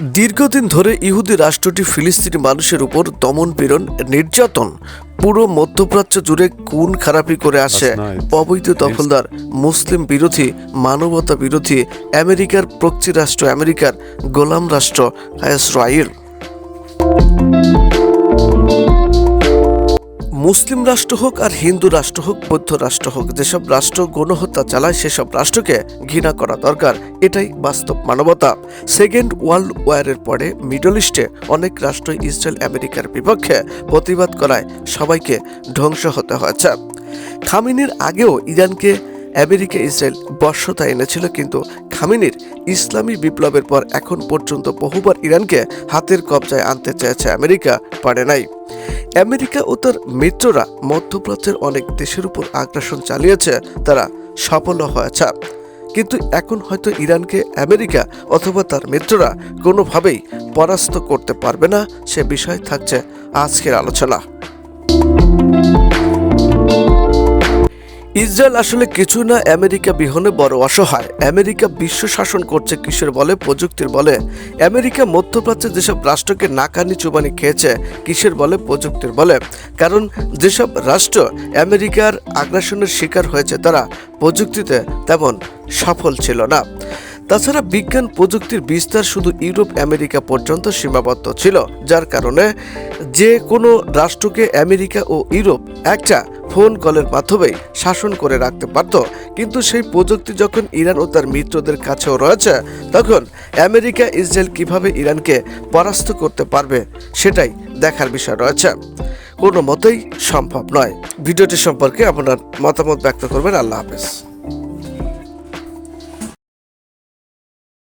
দীর্ঘদিন ধরে ইহুদি রাষ্ট্রটি ফিলিস্তিনি মানুষের উপর দমন পীড়ন নির্যাতন পুরো মধ্যপ্রাচ্য জুড়ে কোন খারাপি করে আসে. অবৈধ দখলদার মুসলিম বিরোধী মানবতা বিরোধী আমেরিকার প্রক্সি রাষ্ট্র আমেরিকার গোলাম রাষ্ট্র ইসরায়েল মুসলিম রাষ্ট্র হোক আর হিন্দু রাষ্ট্র হোক, বৌদ্ধ রাষ্ট্র হোক, যেসব রাষ্ট্র গণহত্যা চালায়, সেসব রাষ্ট্রকে ঘৃণা করা দরকার। এটাই বাস্তব মানবতা। সেকেন্ড ওয়ার্ল্ড ওয়ারের পরে মিডল ইস্টে অনেক রাষ্ট্র ইসরায়েল, আমেরিকার বিপক্ষে প্রতিবাদ করায় সবাইকে ধ্বংস হতে হয়েছে। খামিনির আগেও ইরানকে আমেরিকা ইসরায়েল বর্ষতা এনেছিল, কিন্তু খামিনির ইসলামী বিপ্লবের পর এখন পর্যন্ত বহুবার ইরানকে হাতের কবজায় আনতে চেয়েছে আমেরিকা, পারে নাই। আমেরিকা ও তার মিত্ররা মধ্যপ্রাচ্যের অনেক দেশের উপর আগ্রাসন চালিয়েছে, তারা সফল হয়েছে। কিন্তু এখন হয়তো ইরানকে আমেরিকা অথবা তার মিত্ররা কোনোভাবেই পরাস্ত করতে পারবে না, সে বিষয় থাকছে আজকের আলোচনা। ইসরায়েল আসলে কিছু না, আমেরিকা বিহনে বড় অসহায়। আমেরিকা বিশ্ব শাসন করছে কিসের বলে, প্রযুক্তির বলে? আমেরিকা মধ্যপ্রাচ্যের যেসব রাষ্ট্রকে নাকানি চুবানি খেয়েছে, কিসের বলে, প্রযুক্তির বলে? কারণ যেসব রাষ্ট্র আমেরিকার আগ্রাসনের শিকার হয়েছে, তারা প্রযুক্তিতে তেমন সফল ছিল না। তাছাড়া বিজ্ঞান প্রযুক্তির বিস্তার শুধু ইউরোপ, আমেরিকা পর্যন্ত সীমাবদ্ধ ছিল, যার কারণে যে কোনো রাষ্ট্রকে আমেরিকা ও ইউরোপ একটা ফোন কলের মাধ্যমেই শাসন করে রাখতে পারত। কিন্তু সেই প্রযুক্তি যখন ইরান ও তার মিত্রদের কাছেও রয়েছে, তখন আমেরিকা ইসরায়েল কীভাবে ইরানকে পরাস্ত করতে পারবে সেটাই দেখার বিষয় রয়েছে। কোনো মতেই সম্ভব নয়। ভিডিওটি সম্পর্কে আপনার মতামত ব্যক্ত করবেন। আল্লাহ হাফেজ।